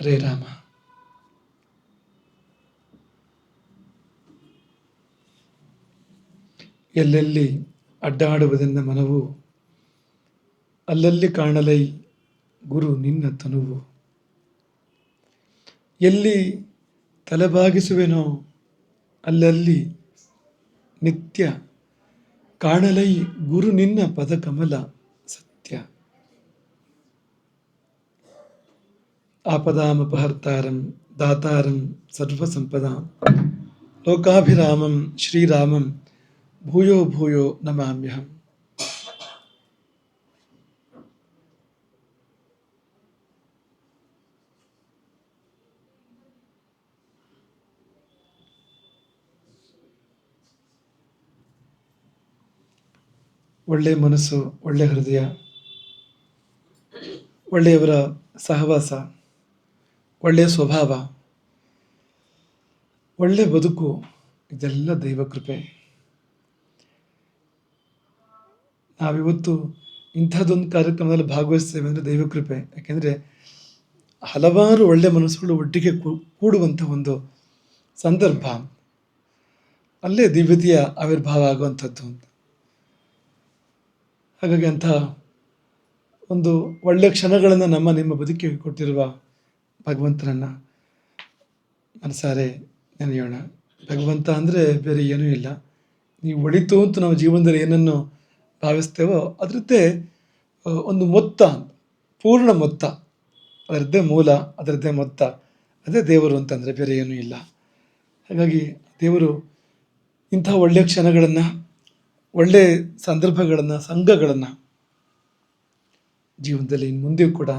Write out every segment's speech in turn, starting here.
ಹರೇ ರಾಮ. ಎಲ್ಲೆಲ್ಲಿ ಅಡ್ಡಾಡುವುದೆಂದ ಮನವು, ಅಲ್ಲಲ್ಲಿ ಕಾಣಲೈ ಗುರು ನಿನ್ನ ತನುವು. ಎಲ್ಲಿ ತಲೆಬಾಗಿಸುವೆನೋ, ಅಲ್ಲಲ್ಲಿ ನಿತ್ಯ ಕಾಣಲೈ ಗುರು ನಿನ್ನ ಪದಕಮಲ ಸತ್ಯ. ಆಪದಾಮಪಹರ್ತಾರಂ ದಾತಾರಂ ಸರ್ವಸಂಪದಾಂ ಲೋಕಾಭಿರಾಮಂ ಶ್ರೀರಾಮಂ ಭೂಯೋ ಭೂಯೋ ನಮಾಮ್ಯಹಂ ಒಳ್ಳೆಯ ಮನಸ್ಸು ಒಳ್ಳೆಯ ಹೃದಯ ಒಳ್ಳೆಯವರ ಸಹವಾಸ ಒಳ್ಳೆಯ ಸ್ವಭಾವ, ಒಳ್ಳೆ ಬದುಕು, ಇದೆಲ್ಲ ದೈವ ಕೃಪೆ. ನಾವಿವತ್ತು ಇಂಥದ್ದೊಂದು ಕಾರ್ಯಕ್ರಮದಲ್ಲಿ ಭಾಗವಹಿಸ್ತೇವೆ ಅಂದರೆ ದೈವ ಕೃಪೆ. ಯಾಕೆಂದರೆ ಹಲವಾರು ಒಳ್ಳೆಯ ಮನಸ್ಸುಗಳು ಒಟ್ಟಿಗೆ ಕೂಡುವಂಥ ಒಂದು ಸಂದರ್ಭ. ಅಲ್ಲೇ ದಿವ್ಯತೆಯ ಆವಿರ್ಭಾವ ಆಗುವಂಥದ್ದು ಅಂತ. ಹಾಗಾಗಿ ಅಂಥ ಒಂದು ಒಳ್ಳೆಯ ಕ್ಷಣಗಳನ್ನು ನಮ್ಮ ನಿಮ್ಮ ಬದುಕಿಗೆ ಕೊಟ್ಟಿರುವ ಭಗವಂತನನ್ನು ಮನಸಾರೆ ನೆನೆಯೋಣ. ಭಗವಂತ ಅಂದರೆ ಬೇರೆ ಏನೂ ಇಲ್ಲ. ನೀವು ಒಳಿತು ಅಂತ ನಾವು ಜೀವನದಲ್ಲಿ ಏನನ್ನು ಭಾವಿಸ್ತೇವೋ ಅದರದ್ದೇ ಒಂದು ಮೊತ್ತ ಪೂರ್ಣ ಮೊತ್ತ. ಅದರದ್ದೇ ಮೂಲ, ಅದರದ್ದೇ ಮೊತ್ತ. ಅದೇ ದೇವರು ಅಂತಂದರೆ ಬೇರೆ ಏನೂ ಇಲ್ಲ. ಹಾಗಾಗಿ ದೇವರು ಇಂಥ ಒಳ್ಳೆಯ ಕ್ಷಣಗಳನ್ನು ಒಳ್ಳೆಯ ಸಂದರ್ಭಗಳನ್ನು, ಸಂಘಗಳನ್ನು ಜೀವನದಲ್ಲಿ ಇನ್ನು ಮುಂದೆಯೂ ಕೂಡ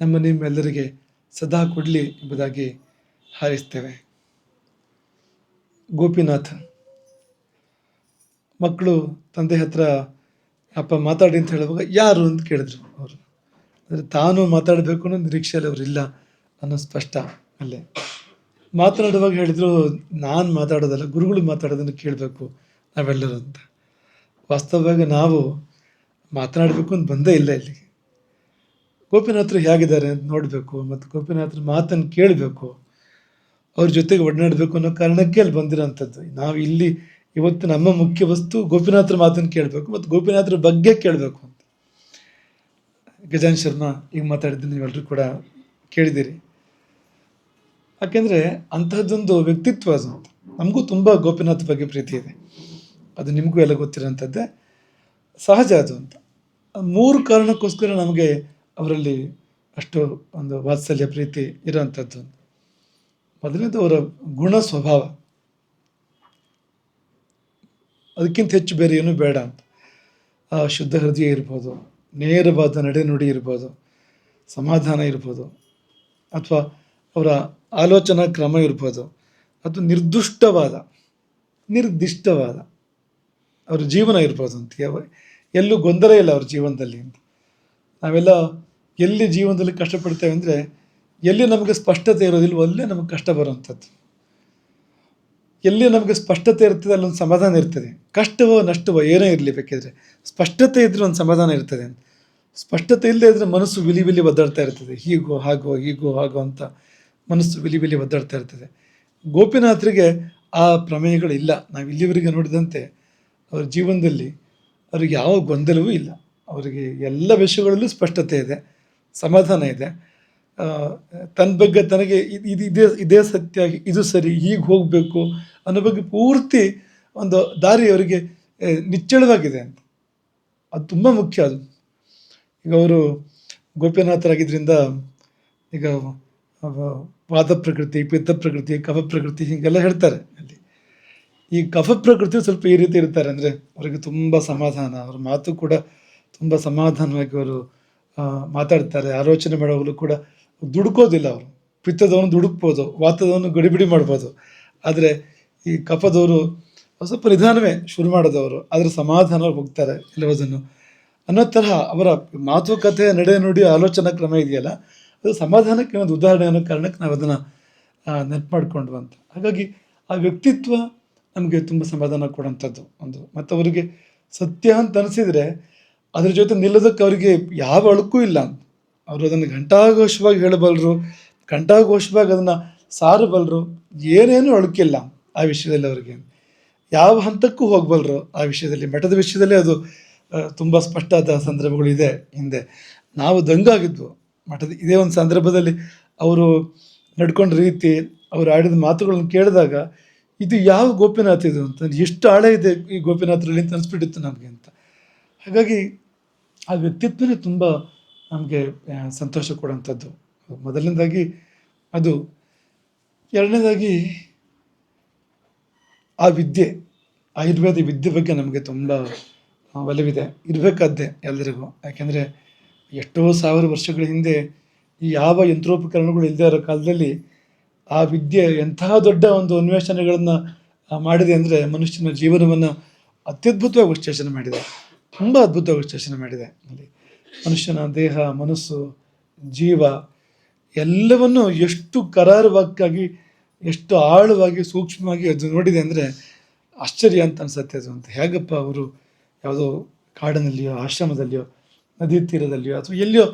ನಮ್ಮ ನಿಮ್ಮೆಲ್ಲರಿಗೆ ಸದಾ ಕೊಡಲಿ ಎಂಬುದಾಗಿ ಹಾರಿಸ್ತೇವೆ. ಗೋಪಿನಾಥ್, ಮಕ್ಕಳು ತಂದೆ ಹತ್ರ ಅಪ್ಪ ಮಾತಾಡಿ ಅಂತ ಹೇಳುವಾಗ ಯಾರು ಅಂತ ಕೇಳಿದ್ರು ಅವರು. ಅಂದರೆ ತಾನು ಮಾತಾಡಬೇಕು ಅನ್ನೋ ನಿರೀಕ್ಷೆಯಲ್ಲಿ ಅವರಿಲ್ಲ ಇಲ್ಲ ಅನ್ನೋ ಸ್ಪಷ್ಟ ಅಲ್ಲೇ. ಮಾತನಾಡುವಾಗ ಹೇಳಿದರು, ನಾನು ಮಾತಾಡೋದಲ್ಲ, ಗುರುಗಳು ಮಾತಾಡೋದನ್ನು ಕೇಳಬೇಕು, ನಾವೆಲ್ಲರೂ ಅಂತ. ವಾಸ್ತವವಾಗಿ ನಾವು ಮಾತನಾಡಬೇಕು ಅಂತ ಬಂದೇ ಇಲ್ಲ ಇಲ್ಲಿಗೆ ಗೋಪಿನಾಥರು ಹೇಗಿದ್ದಾರೆ ಅಂತ ನೋಡಬೇಕು ಮತ್ತು ಗೋಪಿನಾಥರ ಮಾತನ್ನು ಕೇಳಬೇಕು, ಅವ್ರ ಜೊತೆಗೆ ಒಡನಾಡಬೇಕು ಅನ್ನೋ ಕಾರಣಕ್ಕೆ ಅಲ್ಲಿ ಬಂದಿರೋಂಥದ್ದು. ನಾವು ಇಲ್ಲಿ ಇವತ್ತು ನಮ್ಮ ಮುಖ್ಯ ವಸ್ತು ಗೋಪಿನಾಥರ ಮಾತನ್ನು ಕೇಳಬೇಕು ಮತ್ತು ಗೋಪಿನಾಥರ ಬಗ್ಗೆ ಕೇಳಬೇಕು ಅಂತ. ಗಜಾನ್ ಶರ್ಮಾ ಈಗ ಮಾತಾಡಿದ್ದು ನೀವೆಲ್ಲರೂ ಕೂಡ ಕೇಳಿದ್ದೀರಿ. ಯಾಕೆಂದರೆ ಅಂತಹದ್ದೊಂದು ವ್ಯಕ್ತಿತ್ವ ಅದು. ಅಂತ ನಮಗೂ ತುಂಬ ಗೋಪಿನಾಥ್ ಬಗ್ಗೆ ಪ್ರೀತಿ ಇದೆ. ಅದು ನಿಮಗೂ ಎಲ್ಲ ಗೊತ್ತಿರೋಂಥದ್ದೇ. ಸಹಜ ಅದು ಅಂತ. ಮೂರು ಕಾರಣಕ್ಕೋಸ್ಕರ ನಮಗೆ ಅವರಲ್ಲಿ ಅಷ್ಟು ಒಂದು ವಾತ್ಸಲ್ಯ ಪ್ರೀತಿ ಇರೋವಂಥದ್ದು. ಮೊದಲನೇದು ಅವರ ಗುಣ ಸ್ವಭಾವ. ಅದಕ್ಕಿಂತ ಹೆಚ್ಚು ಬೇರೆ ಏನೂ ಬೇಡ ಅಂತ. ಆ ಶುದ್ಧ ಹೃದಯ ಇರ್ಬೋದು, ನೇರವಾದ ನಡೆನುಡಿ ಇರ್ಬೋದು, ಸಮಾಧಾನ ಇರ್ಬೋದು, ಅಥವಾ ಅವರ ಆಲೋಚನಾ ಕ್ರಮ ಇರ್ಬೋದು. ಅದು ನಿರ್ದುಷ್ಟವಾದ, ನಿರ್ದಿಷ್ಟವಾದ. ಅವ್ರ ಜೀವನ ಇರ್ಬೋದು ಅಂತ. ಯಾವ ಎಲ್ಲೂ ಗೊಂದಲ ಇಲ್ಲ ಅವ್ರ ಜೀವನದಲ್ಲಿ ಅಂತ. ನಾವೆಲ್ಲ ಎಲ್ಲಿ ಜೀವನದಲ್ಲಿ ಕಷ್ಟಪಡ್ತೇವೆ ಅಂದರೆ ಎಲ್ಲಿ ನಮಗೆ ಸ್ಪಷ್ಟತೆ ಇರೋದಿಲ್ವೋ ಅಲ್ಲೇ ನಮಗೆ ಕಷ್ಟ ಬರುವಂಥದ್ದು. ಎಲ್ಲಿ ನಮಗೆ ಸ್ಪಷ್ಟತೆ ಇರ್ತದೆ ಅಲ್ಲೊಂದು ಸಮಾಧಾನ ಇರ್ತದೆ. ಕಷ್ಟವೋ, ನಷ್ಟವೋ ಏನೇ ಇರಲಿ ಬೇಕಿದ್ರೆ ಸ್ಪಷ್ಟತೆ ಇದ್ದರೆ ಒಂದು ಸಮಾಧಾನ ಇರ್ತದೆ ಸ್ಪಷ್ಟತೆ ಇಲ್ಲದೆ ಇದ್ದರೆ ಮನಸ್ಸು ವಿಲಿ ವಿಲಿ ಒದ್ದಾಡ್ತಾ ಇರ್ತದೆ. ಹೀಗೋ, ಹಾಗೋ ಹೀಗೋ, ಹಾಗೋ ಅಂತ ಮನಸ್ಸು ವಿಲಿ ವಿಲಿ ಒದ್ದಾಡ್ತಾ ಇರ್ತದೆ. ಗೋಪಿನಾಥರಿಗೆ ಆ ಪ್ರಮೇಯಗಳು ಇಲ್ಲ. ನಾವು ಇಲ್ಲಿವರೆಗೆ ನೋಡಿದಂತೆ ಅವ್ರ ಜೀವನದಲ್ಲಿ ಅವ್ರಿಗೆ ಯಾವ ಗೊಂದಲವೂ ಇಲ್ಲ. ಅವರಿಗೆ ಎಲ್ಲ ವಿಷಯಗಳಲ್ಲೂ ಸ್ಪಷ್ಟತೆ ಇದೆ, ಸಮಾಧಾನ ಇದೆ. ತನ್ನ ಬಗ್ಗೆ ತನಗೆ ಇದ್- ಇದು, ಇದೇ ಸತ್ಯ, ಇದು ಸರಿ, ಹೀಗೆ ಹೋಗಬೇಕು ಅನ್ನೋ ಬಗ್ಗೆ ಪೂರ್ತಿ ಒಂದು ದಾರಿ ಅವರಿಗೆ ನಿಚ್ಚಳವಾಗಿದೆ ಅಂತ. ಅದು ತುಂಬ ಮುಖ್ಯ ಅದು. ಈಗ ಅವರು ಗೋಪಿನಾಥರಾಗಿದ್ದರಿಂದ ಈಗ ವಾದ ಪ್ರಕೃತಿ, ಪಿತ್ತ ಪ್ರಕೃತಿ, ಕಫ ಪ್ರಕೃತಿ ಹೀಗೆಲ್ಲ ಹೇಳ್ತಾರೆ ಅಲ್ಲಿ. ಈ ಕಫ ಪ್ರಕೃತಿ ಸ್ವಲ್ಪ ಈ ರೀತಿ ಇರ್ತಾರೆ ಅಂದರೆ ಅವರಿಗೆ ತುಂಬ ಸಮಾಧಾನ, ಅವ್ರ ಮಾತು ಕೂಡ ತುಂಬ ಸಮಾಧಾನವಾಗಿ ಅವರು ಮಾತಾಡ್ತಾರೆ. ಆಲೋಚನೆ ಮಾಡೋವಾಗಲೂ ಕೂಡ ದುಡುಕೋದಿಲ್ಲ ಅವರು. ಪಿತ್ತದವನು ದುಡುಕ್ಬೋದು, ವಾತದವನು ಗಡಿಬಿಡಿ ಮಾಡ್ಬೋದು. ಆದರೆ ಈ ಕಫದವರು ಸ್ವಲ್ಪ ನಿಧಾನವೇ ಶುರು ಮಾಡೋದವರು. ಆದರೆ ಸಮಾಧಾನವಾಗಿ ಹೋಗ್ತಾರೆ ಎಲ್ಲವುದನ್ನು. ಅನ್ನೋ ತರಹ ಅವರ ಮಾತುಕತೆ ನಡೆ ನುಡಿ, ಆಲೋಚನಾ ಕ್ರಮ ಇದೆಯಲ್ಲ, ಅದು ಸಮಾಧಾನಕ್ಕೆ ಒಂದು ಉದಾಹರಣೆ ಅನ್ನೋ ಕಾರಣಕ್ಕೆ ನಾವು ಅದನ್ನು ನೆನಪು ಮಾಡಿಕೊಂಡ್ವು ಅಂತ ಹಾಗಾಗಿ ಆ ವ್ಯಕ್ತಿತ್ವ ನಮಗೆ ತುಂಬ ಸಮಾಧಾನ ಕೊಡೋಂಥದ್ದು ಒಂದು. ಮತ್ತು ಅವರಿಗೆ ಸತ್ಯ ಅಂತ ಅನಿಸಿದರೆ ಅದ್ರ ಜೊತೆ ನಿಲ್ಲೋದಕ್ಕೆ ಅವರಿಗೆ ಯಾವ ಅಳುಕೂ ಇಲ್ಲ. ಅವರು ಅದನ್ನು ಘಂಟಾಘೋಷವಾಗಿ ಹೇಳಬಲ್ಲರು ಘಂಟಾಘೋಷವಾಗಿ ಅದನ್ನು ಸಾರಬಲ್ಲರು ಏನೇನು ಅಳುಕಿಲ್ಲ ಆ ವಿಷಯದಲ್ಲಿ ಅವರಿಗೆ. ಯಾವ ಹಂತಕ್ಕೂ ಹೋಗಬಲ್ಲರು ಆ ವಿಷಯದಲ್ಲಿ, ಮಠದ ವಿಷಯದಲ್ಲಿ ಅದು ತುಂಬ ಸ್ಪಷ್ಟವಾದ ಸಂದರ್ಭಗಳು ಇದೆ ಹಿಂದೆ. ನಾವು ದಂಗಾಗಿದ್ವು. ಮಠದ ಇದೇ ಒಂದು ಸಂದರ್ಭದಲ್ಲಿ ಅವರು ನಡ್ಕೊಂಡ ರೀತಿ ಅವರು ಆಡಿದ ಮಾತುಗಳನ್ನು ಕೇಳಿದಾಗ, ಇದು ಯಾವ ಗೋಪಿನಾಥ ಇದು ಅಂತ, ಎಷ್ಟು ಆಳ ಇದೆ ಈ ಗೋಪಿನಾಥರಲ್ಲಿ ಅಂತ ಅನಿಸ್ಬಿಟ್ಟಿತ್ತು ನಮಗೆ ಅಂತ. ಹಾಗಾಗಿ ಆ ವ್ಯಕ್ತಿತ್ವನೇ ತುಂಬ ನಮಗೆ ಸಂತೋಷ ಕೊಡೋಂಥದ್ದು. ಮೊದಲನೇದಾಗಿ ಅದು, ಎರಡನೇದಾಗಿ ಆ ವಿದ್ಯೆ, ಆಯುರ್ವೇದ ವಿದ್ಯೆ ಬಗ್ಗೆ ನಮಗೆ ತುಂಬ ಒಲವಿದೆ. ಇರಬೇಕಾದ್ದೆ ಎಲ್ಲರಿಗೂ ಯಾಕೆಂದರೆ ಎಷ್ಟೋ ಸಾವಿರ ವರ್ಷಗಳ ಹಿಂದೆ ಯಾವ ಯಂತ್ರೋಪಕರಣಗಳು ಇಲ್ಲದೇ ಇರೋ ಕಾಲದಲ್ಲಿ ಆ ವಿದ್ಯೆ ಎಂತಹ ದೊಡ್ಡ ಒಂದು ಅನ್ವೇಷಣೆಗಳನ್ನು ಮಾಡಿದೆ ಅಂದರೆ ಮನುಷ್ಯನ ಜೀವನವನ್ನು ಅತ್ಯದ್ಭುತವಾಗಿ ವಿಶ್ಲೇಷಣೆ ಮಾಡಿದೆ. ತುಂಬ ಅದ್ಭುತವಾಗಿ ವಿಶ್ಲೇಷಣೆ ಮಾಡಿದೆ. ಅಲ್ಲಿ ಮನುಷ್ಯನ ದೇಹ, ಮನಸ್ಸು, ಜೀವ ಎಲ್ಲವನ್ನು ಎಷ್ಟು ಕರಾರುವಾಕ್ಕಾಗಿ, ಎಷ್ಟು ಆಳವಾಗಿ, ಸೂಕ್ಷ್ಮವಾಗಿ ಅದು ನೋಡಿದೆ ಅಂದರೆ ಆಶ್ಚರ್ಯ ಅಂತ ಅನ್ಸುತ್ತೆ ಅದು ಅಂತ. ಹೇಗಪ್ಪ ಅವರು ಯಾವುದೋ ಕಾಡಿನಲ್ಲಿಯೋ, ಆಶ್ರಮದಲ್ಲಿಯೋ, ನದಿ ತೀರದಲ್ಲಿಯೋ ಅಥವಾ ಎಲ್ಲಿಯೋ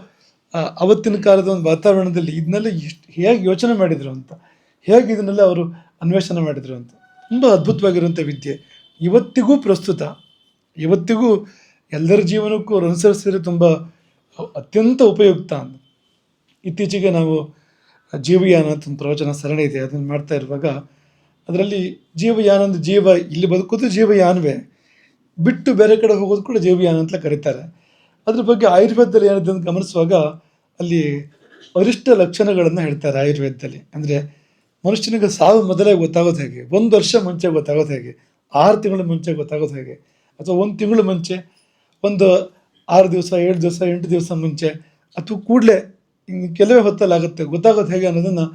ಅವತ್ತಿನ ಕಾಲದ ಒಂದು ವಾತಾವರಣದಲ್ಲಿ ಇದನ್ನೆಲ್ಲ ಎಷ್ಟು ಹೇಗೆ ಯೋಚನೆ ಮಾಡಿದರು ಅಂತ, ಹೇಗೆ ಇದನ್ನೆಲ್ಲ ಅವರು ಅನ್ವೇಷಣೆ ಮಾಡಿದರು ಅಂತ. ತುಂಬ ಅದ್ಭುತವಾಗಿರುವಂಥ ವಿದ್ಯೆ. ಇವತ್ತಿಗೂ ಪ್ರಸ್ತುತ. ಇವತ್ತಿಗೂ ಎಲ್ಲರ ಜೀವನಕ್ಕೂ ಅನುಸರಿಸಿದ್ರೆ ತುಂಬ ಅತ್ಯಂತ ಉಪಯುಕ್ತ ಅಂತ. ಇತ್ತೀಚೆಗೆ ನಾವು ಜೀವಯಾನ ಅಂತ ಒಂದು ಪ್ರವಚನ ಸರಣಿ ಇದೆ, ಅದನ್ನು ಮಾಡ್ತಾ ಇರುವಾಗ ಅದರಲ್ಲಿ ಜೀವಯಾನ ಅಂದ್ರೆ ಜೀವ, ಇಲ್ಲಿ ಬದುಕೋದು ಜೀವಯಾನವೇ, ಬಿಟ್ಟು ಬೇರೆ ಕಡೆ ಹೋಗೋದು ಕೂಡ ಜೀವಯಾನ ಅಂತ ಕರೀತಾರೆ. ಅದ್ರ ಬಗ್ಗೆ ಆಯುರ್ವೇದದಲ್ಲಿ ಏನಿದೆ ಅಂತ ಗಮನಿಸುವಾಗ ಅಲ್ಲಿ ಅರಿಷ್ಟ ಲಕ್ಷಣಗಳನ್ನು ಹೇಳ್ತಾರೆ ಆಯುರ್ವೇದದಲ್ಲಿ. ಅಂದರೆ ಮನುಷ್ಯನಿಗೆ ಸಾವು ಮೊದಲೇ ಗೊತ್ತಾಗೋದು ಹೇಗೆ, ಒಂದು ವರ್ಷ ಮುಂಚೆ ಗೊತ್ತಾಗೋದು ಹೇಗೆ, ಆರು ತಿಂಗಳ ಮುಂಚೆ ಗೊತ್ತಾಗೋದು ಹೇಗೆ, ಅಥವಾ ಒಂದು ತಿಂಗಳ ಮುಂಚೆ ಒಂದು ಆರು ದಿವಸ, ಏಳು ದಿವಸ, ಎಂಟು ದಿವಸ ಮುಂಚೆ ಅಥವಾ ಕೂಡಲೇ ಕೆಲವೇ ಹೊತ್ತಲ್ಲಾಗುತ್ತೆ. ಗೊತ್ತಾಗೋದು ಹೇಗೆ ಅನ್ನೋದನ್ನು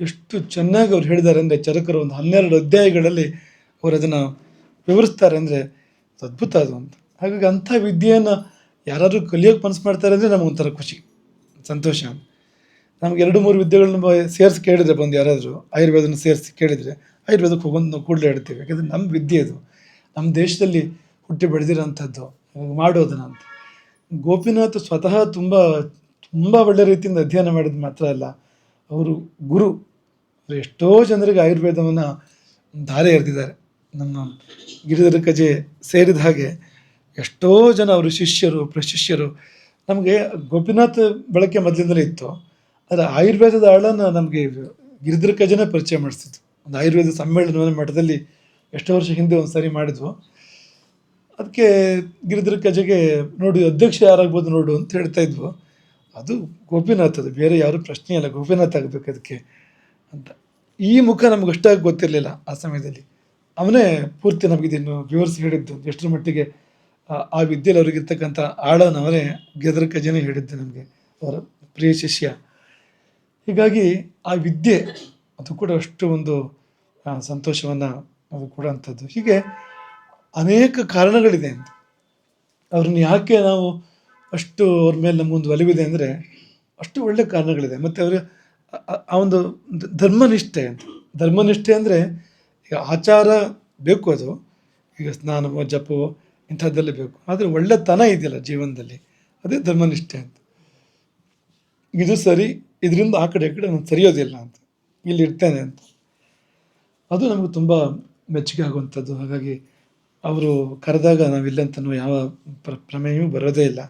ಎಷ್ಟು ಚೆನ್ನಾಗಿ ಅವ್ರು ಹೇಳಿದ್ದಾರೆ ಅಂದರೆ ಚರಕರು ಒಂದು ಹನ್ನೆರಡು ಅಧ್ಯಾಯಗಳಲ್ಲಿ ಅವರು ಅದನ್ನು ವಿವರಿಸ್ತಾರೆ ಅಂದರೆ ಅದ್ಭುತ ಅದು ಅಂತ. ಹಾಗಾಗಿ ಅಂಥ ವಿದ್ಯೆಯನ್ನು ಯಾರಾದರೂ ಕಲಿಯೋಕೆ ಮನಸ್ಸು ಮಾಡ್ತಾರೆ ಅಂದರೆ ನಮಗೊಂಥರ ಖುಷಿ, ಸಂತೋಷ ನಮ್ಗೆ ಎರಡು ಮೂರು ವಿದ್ಯೆಗಳನ್ನ ಸೇರಿಸಿ ಕೇಳಿದರೆ ಬಂದು ಯಾರಾದರೂ ಆಯುರ್ವೇದನ ಸೇರಿಸಿ ಕೇಳಿದರೆ ಆಯುರ್ವೇದಕ್ಕೆ ಹೋಗೋದು ನಾವು ಕೂಡಲೇ ಹೇಳ್ತೀವಿ. ಯಾಕಂದರೆ ನಮ್ಮ ವಿದ್ಯೆ ಅದು. ನಮ್ಮ ದೇಶದಲ್ಲಿ ಹುಟ್ಟಿ ಬೆಳೆದಿರೋಂಥದ್ದು. ಮಾಡೋದನ್ನ ಅಂತ ಗೋಪಿನಾಥ್ ಸ್ವತಃ ತುಂಬ ತುಂಬ ಒಳ್ಳೆ ರೀತಿಯಿಂದ ಅಧ್ಯಯನ ಮಾಡಿದ ಮಾತ್ರ ಅಲ್ಲ, ಅವರು ಗುರು. ಎಷ್ಟೋ ಜನರಿಗೆ ಆಯುರ್ವೇದವನ್ನು ಧಾರೆ ಎರೆದಿದ್ದಾರೆ. ನಮ್ಮ ಗಿರಿಧರ ಕಜೆ ಸೇರಿದ ಹಾಗೆ ಎಷ್ಟೋ ಜನ ಅವರು ಶಿಷ್ಯರು, ಪ್ರಶಿಷ್ಯರು. ನಮಗೆ ಗೋಪಿನಾಥ್ ಬಳಕೆ ಮೊದಲಿಂದಲೇ ಇತ್ತು. ಆದರೆ ಆಯುರ್ವೇದದ ಆಳನ್ನು ನಮಗೆ ಗಿರಿಧರ ಕಜೆನೇ ಪರಿಚಯ ಮಾಡಿಸ್ತಿತ್ತು ಒಂದು ಆಯುರ್ವೇದ ಸಮ್ಮೇಳನವನ್ನು ಮಠದಲ್ಲಿ ಎಷ್ಟೋ ವರ್ಷ ಹಿಂದೆ ಒಂದು ಸಾರಿ ಮಾಡಿದ್ವು. ಅದಕ್ಕೆ ಗಿರಿಧರ ಕಜೆಗೆ ನೋಡಿ ಅಧ್ಯಕ್ಷ ಯಾರಾಗ್ಬೋದು ನೋಡು ಅಂತ ಹೇಳ್ತಾ ಇದ್ವು. ಅದು ಗೋಪಿನಾಥ್ ಅದು. ಬೇರೆ ಯಾರು ಪ್ರಶ್ನೆ ಇಲ್ಲ. ಗೋಪಿನಾಥ್ ಆಗಬೇಕು ಅದಕ್ಕೆ ಅಂತ. ಈ ಮುಖ ನಮ್ಗೆ ಅಷ್ಟಾಗಿ ಗೊತ್ತಿರಲಿಲ್ಲ ಆ ಸಮಯದಲ್ಲಿ. ಅವನೇ ಪೂರ್ತಿ ನಮಗಿದನ್ನು ವಿವರಿಸಿ ಹೇಳಿದ್ದು. ಎಷ್ಟರ ಮಟ್ಟಿಗೆ, ಆ- ವಿದ್ಯೆಯಲ್ಲಿ ಅವ್ರಿಗಿರ್ತಕ್ಕಂಥ ಆಳನ ಅವನೇ ಗೆದರ ಕಜೆನೇ ಹೇಳಿದ್ದು ನಮಗೆ. ಅವರ ಪ್ರಿಯ ಶಿಷ್ಯ. ಹೀಗಾಗಿ ಆ ವಿದ್ಯೆ ಅದು ಕೂಡ ಅಷ್ಟು ಒಂದು ಸಂತೋಷವನ್ನು ಅದು ಕೊಡೋಂಥದ್ದು. ಹೀಗೆ ಅನೇಕ ಕಾರಣಗಳಿದೆ ಅಂತ. ಅವ್ರನ್ನ ಯಾಕೆ ನಾವು ಅಷ್ಟು ಅವ್ರ ಮೇಲೆ ನಮಗೊಂದು ಒಲಿವಿದೆ ಅಂದರೆ ಅಷ್ಟು ಒಳ್ಳೆ ಕಾರಣಗಳಿದೆ. ಮತ್ತು ಅವರ ಆ ಒಂದು ಧರ್ಮನಿಷ್ಠೆ ಅಂತ. ಧರ್ಮನಿಷ್ಠೆ ಅಂದರೆ ಈಗ ಆಚಾರ ಬೇಕು ಅದು. ಈಗ ಸ್ನಾನವೋ, ಜಪವೋ, ಇಂಥದ್ದೆಲ್ಲ ಬೇಕು. ಆದರೆ ಒಳ್ಳೆತನ ಇದೆಯಲ್ಲ ಜೀವನದಲ್ಲಿ. ಅದೇ ಧರ್ಮನಿಷ್ಠೆ ಅಂತ. ಇದು ಸರಿ, ಇದರಿಂದ ಆ ಕಡೆ ಈ ಕಡೆ ನಾನು ಸರಿಯೋದಿಲ್ಲ ಅಂತ. ಇಲ್ಲಿ ಇರ್ತೇನೆ ಅಂತ. ಅದು ನಮಗೆ ತುಂಬ ಮೆಚ್ಚುಗೆ ಆಗುವಂಥದ್ದು. ಹಾಗಾಗಿ ಅವರು ಕರೆದಾಗ ನಾವಿಲ್ಲಂತನೂ ಯಾವ ಪ್ರ, ಪ್ರಮೇಯವೂ ಬರೋದೇ ಇಲ್ಲ.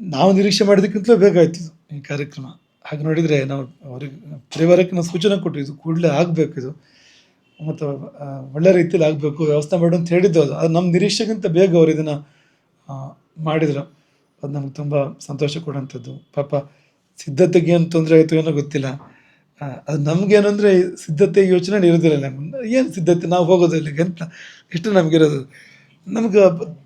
ನಾವು ನಿರೀಕ್ಷೆ ಮಾಡಿದ್ದಕ್ಕಿಂತಲೂ ಬೇಗ ಆಯ್ತು ಈ ಕಾರ್ಯಕ್ರಮ. ಹಾಗೆ ನೋಡಿದರೆ ನಾವು ಅವ್ರಿಗೆ ಪರಿವಾರಕ್ಕೆ ನಾವು ಸೂಚನೆ ಕೊಟ್ಟಿದ್ದು ಕೂಡಲೇ ಆಗಬೇಕು ಇದು. ಮತ್ತು ಒಳ್ಳೆ ರೀತಿಯಲ್ಲಿ ಆಗಬೇಕು, ವ್ಯವಸ್ಥೆ ಮಾಡು ಅಂತ ಹೇಳಿದ್ದು ಅದು. ಅದು ನಮ್ಮ ನಿರೀಕ್ಷೆಗಿಂತ ಬೇಗ ಅವರು ಇದನ್ನು ಮಾಡಿದರು. ಅದು ನಮ್ಗೆ ತುಂಬ ಸಂತೋಷ ಕೊಡುವಂಥದ್ದು ಪಾಪ ಸಿದ್ಧತೆಗೆ ಏನು ತೊಂದರೆ ಆಯಿತು ಏನೋ ಗೊತ್ತಿಲ್ಲ. ಅದು ನಮಗೇನಂದರೆ ಸಿದ್ಧತೆ ಯೋಚನೆ ಇರೋದಿಲ್ಲ ನಮ್ಗೆ. ಏನು ಸಿದ್ಧತೆ? ನಾವು ಹೋಗೋದಿಲ್ಲ ಅಂತ. ಇಷ್ಟು ನಮಗಿರೋದು. ನಮ್ಗೆ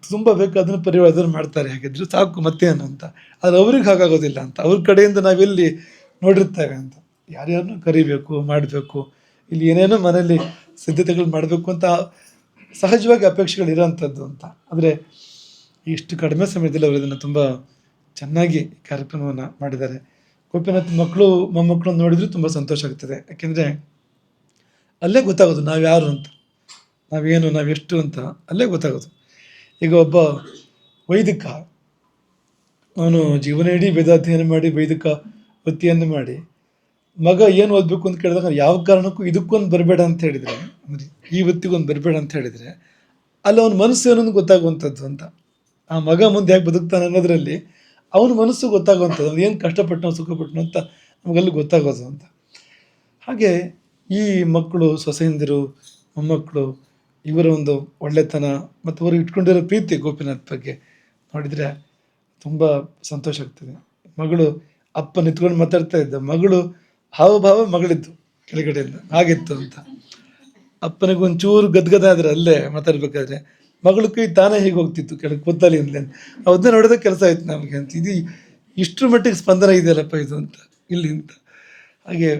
ತುಂಬ ಬೇಕು ಅದನ್ನು ಪರಿವಾರ ಮಾಡ್ತಾರೆ ಹಾಗಿದ್ರು ಸಾಕು ಮತ್ತೇನು ಅಂತ. ಆದರೆ ಅವ್ರಿಗೆ ಹಾಗಾಗೋದಿಲ್ಲ ಅಂತ. ಅವ್ರ ಕಡೆಯಿಂದ ನಾವೆಲ್ಲಿ ನೋಡಿರ್ತೇವೆ ಅಂತ. ಯಾರ್ಯಾರನ್ನೂ ಕರಿಬೇಕು, ಮಾಡಬೇಕು, ಇಲ್ಲಿ ಏನೇನೋ ಮನೆಯಲ್ಲಿ ಸಿದ್ಧತೆಗಳು ಮಾಡಬೇಕು ಅಂತ ಸಹಜವಾಗಿ ಅಪೇಕ್ಷೆಗಳು ಇರೋವಂಥದ್ದು ಅಂತ. ಆದರೆ ಇಷ್ಟು ಕಡಿಮೆ ಸಮಯದಲ್ಲಿ ಅವರು ಇದನ್ನು ತುಂಬ ಚೆನ್ನಾಗಿ ಕಾರ್ಯಕ್ರಮವನ್ನು ಮಾಡಿದ್ದಾರೆ. ಗೋಪಿನಾಥ್ ಮಕ್ಕಳು ಮೊಮ್ಮಕ್ಕಳು ನೋಡಿದ್ರು ತುಂಬ ಸಂತೋಷ ಆಗ್ತದೆ. ಯಾಕೆಂದರೆ ಅಲ್ಲೇ ಗೊತ್ತಾಗೋದು ನಾವು ಯಾರು ಅಂತ. ನಾವೇನು ನಾವೆಷ್ಟು ಅಂತ ಅಲ್ಲೇ ಗೊತ್ತಾಗೋದು. ಈಗ ಒಬ್ಬ ವೈದಿಕ, ಅವನು ಜೀವನ ಇಡೀ ವೇದಾಧ್ಯಯನ ಮಾಡಿ, ವೈದಿಕ ವೃತ್ತಿಯನ್ನು ಮಾಡಿ, ಮಗ ಏನು ಓದಬೇಕು ಅಂತ ಕೇಳಿದಾಗ ಯಾವ ಕಾರಣಕ್ಕೂ ಇದಕ್ಕೊಂದು ಬರಬೇಡ ಅಂತ ಹೇಳಿದರೆ, ಅಂದರೆ ಈ ವೃತ್ತಿಗೊಂದು ಬರಬೇಡ ಅಂತ ಹೇಳಿದರೆ ಅಲ್ಲಿ ಅವನ ಮನಸ್ಸು ಏನೊಂದು ಗೊತ್ತಾಗುವಂಥದ್ದು ಅಂತ. ಆ ಮಗ ಮುಂದೆ ಹೇಗೆ ಬದುಕ್ತಾನೆ ಅನ್ನೋದ್ರಲ್ಲಿ ಅವನ ಮನಸ್ಸು ಗೊತ್ತಾಗುವಂಥದ್ದು ಅವ್ನು ಏನು ಕಷ್ಟಪಟ್ಟನೋ ಸುಖಪಟ್ಟನೋ ಅಂತ ನಮಗೆಲ್ಲೂ ಗೊತ್ತಾಗೋದು ಅಂತ. ಹಾಗೆ ಈ ಮಕ್ಕಳು, ಸೊಸೆಯಂದಿರು, ಮೊಮ್ಮಕ್ಕಳು, ಇವರ ಒಂದು ಒಳ್ಳೆತನ ಮತ್ತು ಅವರು ಇಟ್ಕೊಂಡಿರೋ ಪ್ರೀತಿ ಗೋಪಿನಾಥ್ ಬಗ್ಗೆ ನೋಡಿದರೆ ತುಂಬ ಸಂತೋಷ ಆಗ್ತದೆ. ಮಗಳು ಅಪ್ಪ ನಿಂತ್ಕೊಂಡು ಮಾತಾಡ್ತಾ ಇದ್ದ. ಮಗಳು ಹಾವಭಾವ ಮಗಳಿದ್ದು ಕೆಳಗಡೆಯಿಂದ ಆಗಿತ್ತು ಅಂತ. ಅಪ್ಪನಿಗೆ ಒಂಚೂರು ಗದ್ಗದ ಆದರೆ ಅಲ್ಲೇ ಮಾತಾಡ್ಬೇಕಾದ್ರೆ ಮಗಳು ಕೈ ತಾನೇ ಹೇಗೆ ಹೋಗ್ತಿತ್ತು ಕೆಳಗೆ ಕೂತಲ್ಲಿ ಅಂದ್ಲೆ ಅದನ್ನ ನೋಡಿದ ಕೆಲಸ ಆಯ್ತು ನಮಗೆ ಅಂತ. ಇದು ಇಷ್ಟರ ಮಟ್ಟಿಗೆ ಸ್ಪಂದನ ಇದೆಯಲ್ಲಪ್ಪ ಇದು ಅಂತ, ಇಲ್ಲಿ ಅಂತ. ಹಾಗೆ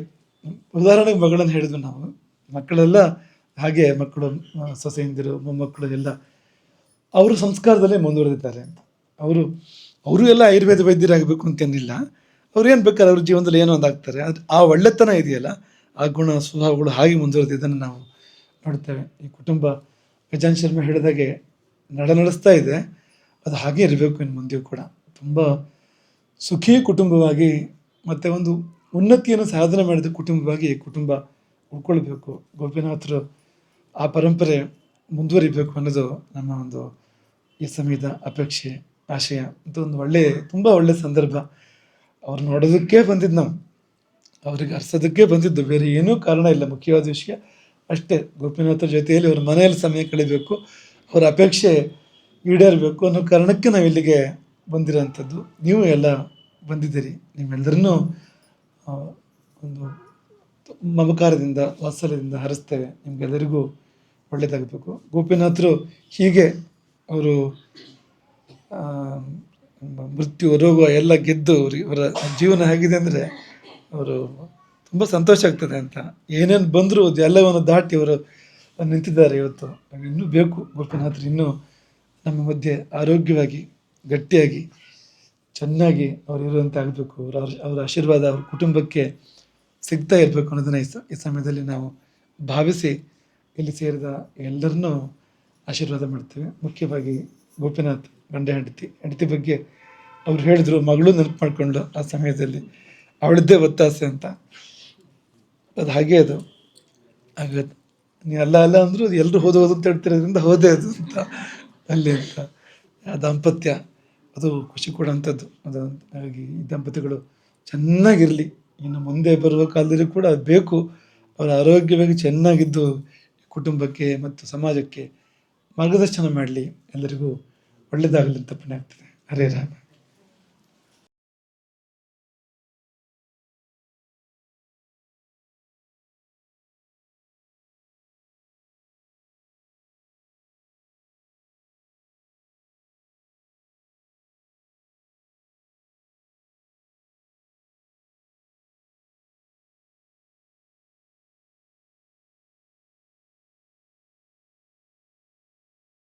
ಉದಾಹರಣೆಗೆ ಮಗಳನ್ನು ಹೇಳಿದ್ವಿ ನಾವು. ಮಕ್ಕಳೆಲ್ಲ ಹಾಗೆ ಮಕ್ಕಳು ಸೊಸೆಯಿಂದಿರು, ಮೊಮ್ಮಕ್ಕಳು ಎಲ್ಲ, ಅವರು ಸಂಸ್ಕಾರದಲ್ಲೇ ಮುಂದುವರೆದಿದ್ದಾರೆ ಅಂತ. ಅವರು ಅವರು ಎಲ್ಲ ಆಯುರ್ವೇದ ವೈದ್ಯರಾಗಬೇಕು ಅಂತೇನಿಲ್ಲ ಅವ್ರು ಏನು ಬೇಕಾದ್ರೆ ಅವ್ರ ಜೀವನದಲ್ಲಿ ಏನೋ ಒಂದು ಆಗ್ತಾರೆ. ಆದರೆ ಆ ಒಳ್ಳೆತನ ಇದೆಯಲ್ಲ, ಆ ಗುಣ, ಸ್ವಭಾವಗಳು ಹಾಗೆ ಮುಂದುವರೆದಿದ್ದನ್ನು ನಾವು ನೋಡ್ತೇವೆ. ಈ ಕುಟುಂಬ ಗಜಾನ್ ಶರ್ಮ ಹೇಳಿದಾಗೆ ನಡ ನಡೆಸ್ತಾ ಇದೆ. ಅದು ಹಾಗೆ ಇರಬೇಕು ಇನ್ನು ಮುಂದೆಯೂ ಕೂಡ. ತುಂಬ ಸುಖಿ ಕುಟುಂಬವಾಗಿ ಮತ್ತು ಒಂದು ಉನ್ನತಿಯನ್ನು ಸಾಧನೆ ಮಾಡಿದ ಕುಟುಂಬವಾಗಿ ಕುಟುಂಬ ಉಳ್ಕೊಳ್ಬೇಕು. ಗೋಪಿನಾಥರು ಆ ಪರಂಪರೆ ಮುಂದುವರಿಬೇಕು ಅನ್ನೋದು ನಮ್ಮ ಒಂದು ಈ ಸಮಯದ ಅಪೇಕ್ಷೆ, ಆಶಯ. ಇದು ಒಂದು ಒಳ್ಳೆ, ತುಂಬ ಒಳ್ಳೆ ಸಂದರ್ಭ. ಅವ್ರು ನೋಡೋದಕ್ಕೆ ಬಂದಿದ್ದು ನಾವು. ಅವ್ರಿಗೆ ಅರ್ಸೋದಕ್ಕೆ ಬಂದಿದ್ದು. ಬೇರೆ ಏನೂ ಕಾರಣ ಇಲ್ಲ. ಮುಖ್ಯವಾದ ವಿಷಯ ಅಷ್ಟೇ ಗೋಪಿನಾಥರ ಜೊತೆಯಲ್ಲಿ ಅವ್ರ ಮನೆಯಲ್ಲಿ ಸಮಯ ಕಳಿಬೇಕು, ಅವರ ಅಪೇಕ್ಷೆ ಈಡೇರಬೇಕು ಅನ್ನೋ ಕಾರಣಕ್ಕೆ ನಾವು ಇಲ್ಲಿಗೆ ಬಂದಿರೋಂಥದ್ದು. ನೀವು ಎಲ್ಲ ಬಂದಿದ್ದೀರಿ ನಿಮ್ಮೆಲ್ಲರನ್ನೂ ಒಂದು ಮಮಕಾರದಿಂದ, ವಾತ್ಸಲ್ಯದಿಂದ ಹರಿಸ್ತೇವೆ. ನಿಮಗೆಲ್ಲರಿಗೂ ಒಳ್ಳೆಯದಾಗಬೇಕು ಗೋಪಿನಾಥರು ಹೀಗೆ ಅವರು ಮೃತ್ಯು, ರೋಗ ಎಲ್ಲ ಗೆದ್ದು ಅವ್ರಿಗೆ, ಅವರ ಜೀವನ ಹೇಗಿದೆ ಅಂದರೆ ಅವರು ತುಂಬ ಸಂತೋಷ ಆಗ್ತದೆ ಅಂತ. ಏನೇನು ಬಂದರೂ ಎಲ್ಲವನ್ನು ದಾಟಿ ಅವರು ನಿಂತಿದ್ದಾರೆ ಇವತ್ತು. ಇನ್ನೂ ಬೇಕು ಗೋಪಿನಾಥರು ಇನ್ನೂ ನಮ್ಮ ಮಧ್ಯೆ ಆರೋಗ್ಯವಾಗಿ, ಗಟ್ಟಿಯಾಗಿ, ಚೆನ್ನಾಗಿ ಅವರು ಇರುವಂತೆ ಆಗಬೇಕು. ಅವರ ಅವರ ಆಶೀರ್ವಾದ ಅವ್ರ ಕುಟುಂಬಕ್ಕೆ ಸಿಗ್ತಾ ಇರಬೇಕು ಅನ್ನೋದನ್ನ ಈ ಸಮಯದಲ್ಲಿ ನಾವು ಭಾವಿಸಿ ಇಲ್ಲಿ ಸೇರಿದ ಎಲ್ಲರನ್ನೂ ಆಶೀರ್ವಾದ ಮಾಡ್ತೇವೆ. ಮುಖ್ಯವಾಗಿ ಗೋಪಿನಾಥ್ ಗಂಡ ಹೆಂಡತಿ. ಹೆಂಡತಿ ಬಗ್ಗೆ ಅವ್ರು ಹೇಳಿದ್ರು, ಮಗಳು ನೆನಪು ಮಾಡಿಕೊಂಡು ಆ ಸಮಯದಲ್ಲಿ. ಅವಳದ್ದೇ ಒತ್ತಾಸೆ ಅಂತ. ಅದು ಹಾಗೆ ಅದು. ಹಾಗೆ ನೀ ಅಲ್ಲ ಅಲ್ಲ ಅಂದರೂ ಅದು ಎಲ್ಲರೂ ಹೋದ ಹೋದು ಅಂತ ಹೇಳ್ತಿರೋದ್ರಿಂದ ಹೋದೆ ಅದು ಅಂತ, ಅಲ್ಲಿ ಅಂತ. ಆ ದಾಂಪತ್ಯ, ಅದು ಖುಷಿ ಕೊಡೋಂಥದ್ದು. ಅದು ಹಾಗಾಗಿ ಈ ದಂಪತಿಗಳು ಚೆನ್ನಾಗಿರಲಿ. ಇನ್ನು ಮುಂದೆ ಬರುವ ಕಾಲದಲ್ಲಿ ಕೂಡ ಅದು ಬೇಕು. ಅವರ ಆರೋಗ್ಯವಾಗಿ ಚೆನ್ನಾಗಿದ್ದು ಕುಟುಂಬಕ್ಕೆ ಮತ್ತು ಸಮಾಜಕ್ಕೆ ಮಾರ್ಗದರ್ಶನ ಮಾಡಲಿ. ಎಲ್ಲರಿಗೂ ಒಳ್ಳೆಯದಾಗಲಿ ಅಂತ ಪುಣ್ಯ ಆಗ್ತದೆ. ಹರೇ ರಾಮ.